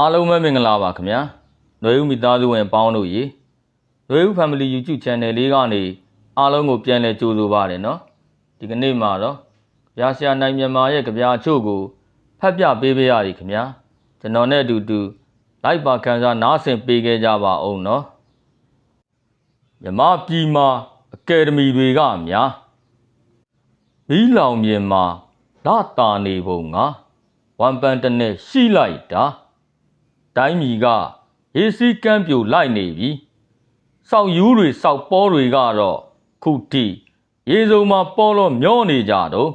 အားလုံးပဲမင်္ဂလာပါခင်ဗျာ။နှွေဦးမိသားစုဝင်ပေါင်းတို့ရေနှွေဦး Family YouTube Channel လေးကနေအားလုံးကိုပြန်လည်ကြိုဆိုပါရနော်။ဒီကနေ့မှာတော့ရရှားနိုင်မြန်မာရဲ့ကြပြာချို့ကိုဖတ်ပြပေးပါရည်ခင်ဗျာ။ကျွန်တော်နဲ့အတူတူလိုက်ပါခံစားနားဆင်ပေးခဲ့ကြပါအောင်နော်။မြမပြည်မှာအကယ်ဒမီတွေကများမီးလောင်မြင်မှာလာတာနေပုံကဝမ်ပန်တနဲ့ရှိလိုက်တာ။ တိုင်းပြည်ကရေစီးကမ်းပြိုလိုက်နေပြီ။စောက်ယူးတွေစောက်ပေါ်တွေကတော့ခုတီရေစုံမှာပေါ်လို့မျောနေကြတော့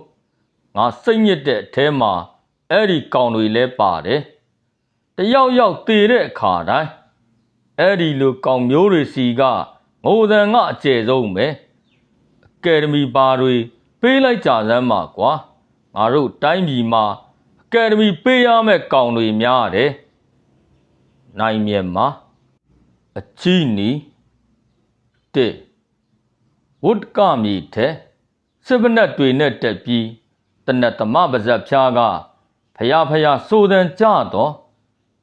ငါစိတ်ညစ်တဲ့အထဲမှာအဲ့ဒီကောင်တွေလဲပါတယ်။တယောက်ယောက်သေတဲ့အခါတိုင်းအဲ့ဒီလိုကောင်မျိုးတွေစီကငိုတန်ကအကျယ်ဆုံးပဲ။အကယ်ဒမီပါတွေပေးလိုက်ကြစမ်းပါကွာ။ငါတို့တိုင်းပြည်မှာအကယ်ဒမီပေးရမယ့်ကောင်တွေများတယ်။ နိုင်မြတ်မှာအချီနီတစ်ဝုဒ်ကမီတဲ့စစ်ပနက်တွေနဲ့တက်ပြီးတနတ်သမပါဇက်ဖြားကဖယားဖယားစိုးတန်ကြတော့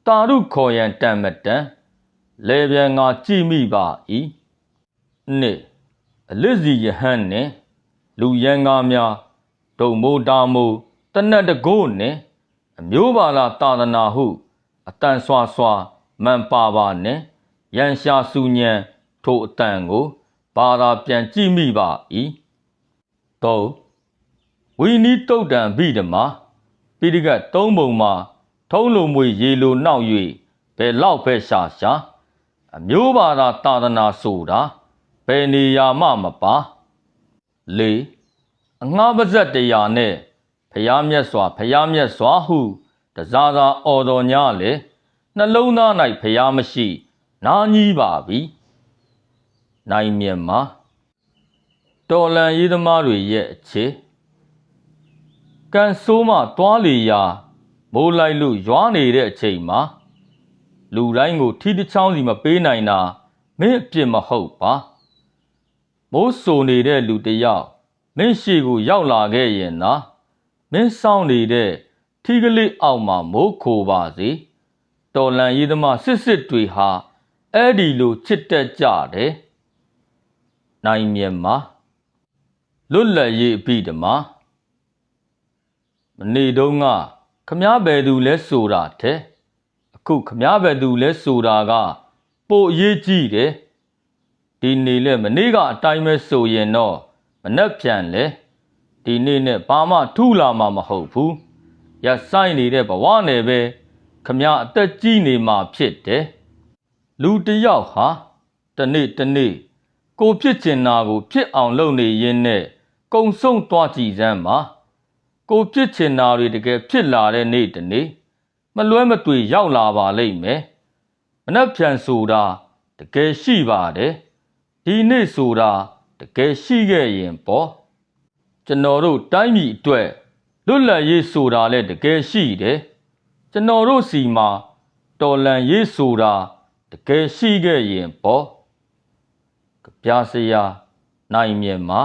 တာရုခေါ်ရန်တန်မတန်လေပြန်ငါကြည့်မိပါ၏နှစ်အလစ်စီယဟန်နဲ့လူရန်ကားများဒုံမိုးတာမိုးတနတ်တကိုးနဲ့အမျိုးပါလာသာသနာဟုအတန်ဆွာဆွာ မန်ပါပါနဲ့ရန်ရှာစုညံထိုအတန်ကိုဘာသာပြန်ကြည့်မိပါ၏တော့ဝီနီတုတ်တံဗိဓမာပိဋကတ်သုံးပုံမှာထုံးလုံမွေရေလိုနှောက်၍ဘယ်လောက်ပဲရှာရှာအမျိုးဘာသာသာသနာဆိုတာဘယ်နေရာမှမပါလေအငှားပါဇက်တရားနဲ့ဖျားမြတ်စွာဖျားမြတ်စွာဟုတစားသာအော်တော်ညာလေ နှလုံးသား၌ဖျားမရှိ နာကြီးပါပြီနိုင်မြတ်မှာတော်လန်ရေးသမားတွေရဲ့အခြေကန်ဆိုးမှတွားလေရာမိုးလိုက်လို့ရွာနေတဲ့အချိန်မှာလူတိုင်းကိုထီးတစ်ချောင်းစီမပေးနိုင်တာမင်းအပြစ်မဟုတ်ပါမိုးဆိုနေတဲ့လူတစ်ယောက်မင်းရှိကိုရောက်လာခဲ့ရင်သာမင်းစောင့်နေတဲ့ထီးကလေးအောက်မှာမိုးခိုပါစေ တော်လန်ရေးသမားစစ်စစ်တွေဟာအဲ့ဒီလိုချစ်တက်ကြတယ်နိုင်မြတ်မှာလွတ်လပ်ရေးအပိဓမ္မာမနေတုန်းကခမားဘယ်သူလဲဆိုတာတဲ့အခုခမားဘယ်သူလဲဆိုတာက ပိုအရေးကြီးတယ်ဒီနေ့လဲမနေ့ကအတိုင်းပဲဆိုရင်တော့မနှက်ပြန်လဲဒီနေ့နဲ့ဘာမှထူလာမှာမဟုတ်ဘူးရဆိုင်နေတဲ့ဘဝနယ်ပဲ ခမအသက်ကြီးနေမှာဖြစ်တယ်လူတစ်ယောက်ဟာတနေ့တနေ့ကိုဖြစ်ကျင်နာကို ဖြစ်အောင်လုပ်နေရင်းနဲ့ကုံဆုံးသွားကြည့်စမ်းပါကိုဖြစ်ကျင်နာတွေတကယ်ဖြစ်လာတဲ့နေ့တနေ့မလွဲမသွေရောက်လာပါလိမ့်မယ်မနှက်ဖြန်ဆိုတာတကယ်ရှိပါတယ်ဒီနေ့ဆိုတာတကယ်ရှိခဲ့ရင်ပေါ့ကျွန်တော်တို့တိုင်းပြည်အတွက်လွတ်လပ်ရေးဆိုတာလည်းတကယ်ရှိတယ် ကျွန်တော်တို့စီမှာတော်လန်ရေးဆိုတာတကယ်ရှိခဲ့ရင်ပေါ့ကြပြစရာနိုင်မြင်မှာ